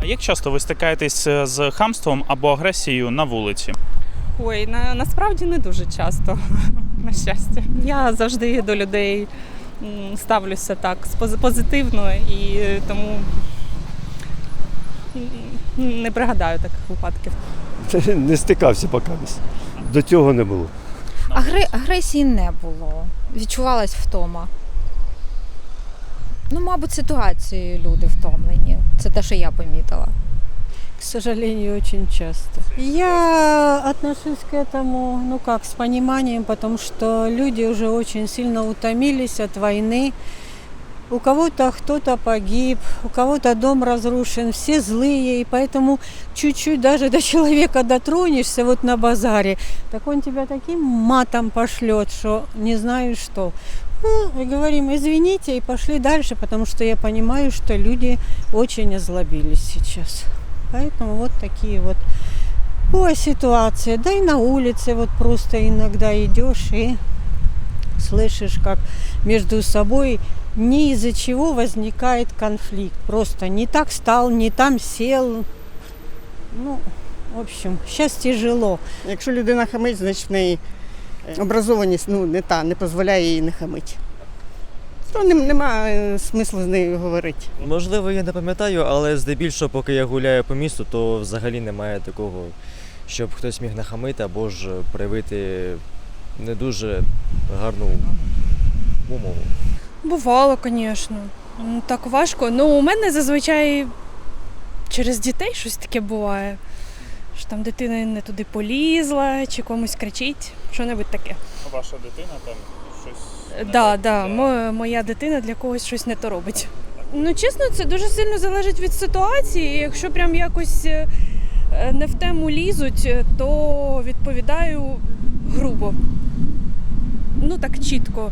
А як часто ви стикаєтесь е, з хамством або агресією на вулиці? Ой, на, насправді не дуже часто, на щастя. Я завжди до людей ставлюся так позитивно і тому не пригадаю таких випадків. Не стикався поки. До цього не було. Агре... Агресії не було. Відчувалась втома. Ну, мабуть, ситуацією люди втомлені. Це те, що я помітила. К сожалению, очень часто. Я отношусь к этому, ну как, с пониманием, потому что люди уже очень сильно утомились от войны У кого-то кто-то погиб, у кого-то дом разрушен, все злые, и поэтому чуть-чуть даже до человека дотронешься вот на базаре, так он тебя таким матом пошлет, что не знаю что. Ну, и говорим, извините, и пошли дальше, потому что я понимаю, что люди очень озлобились сейчас. Поэтому вот такие вот ой, ситуации. Да и на улице вот просто иногда идешь и слышишь, как между собой ни из-за чего возникает конфликт. Просто не так стал, не там сел. Ну, в общем, сейчас тяжело. Якщо людина хамить, значить в неї е, образованість ну, не та, не дозволяє їй не хамити. То нем- нема е, смислу з нею говорити. Можливо, я не пам'ятаю, але здебільшого, поки я гуляю по місту, то взагалі немає такого, щоб хтось міг нахамити або ж проявити не дуже гарну умову. Бувало, звісно. Ну, Так важко. Ну, у мене зазвичай через дітей щось таке буває. Що там дитина не туди полізла, чи комусь кричить, що-небудь таке. Ваша дитина там щось. Так, да, да, мо- моя дитина для когось щось не то робить. Ну, чесно, це дуже сильно залежить від ситуації. Якщо прям якось е, е, не в тему лізуть, е, то відповідаю грубо. Ну так чітко.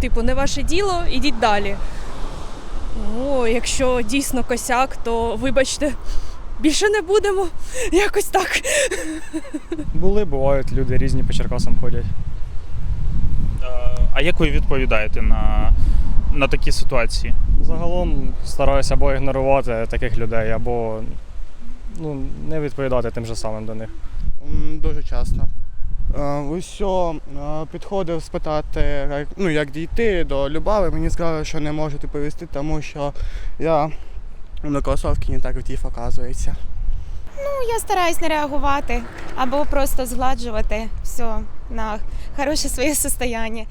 Типу, не ваше діло, ідіть далі. Ну, якщо дійсно косяк, то вибачте, більше не будемо. Якось так. Були, бувають, люди різні по Черкасам ходять. Е, А як ви відповідаєте на, на такі ситуації? Загалом стараюся або ігнорувати таких людей, або ну, не відповідати тим же самим до них. Дуже часто. Е, Усьо е, підходив спитати, ну, як дійти до Любави. Мені сказали, що не можу повісти, тому що я на кросовки не так вдів, оказується. Ну, я стараюсь не реагувати або просто згладжувати все на хороше своє состояние.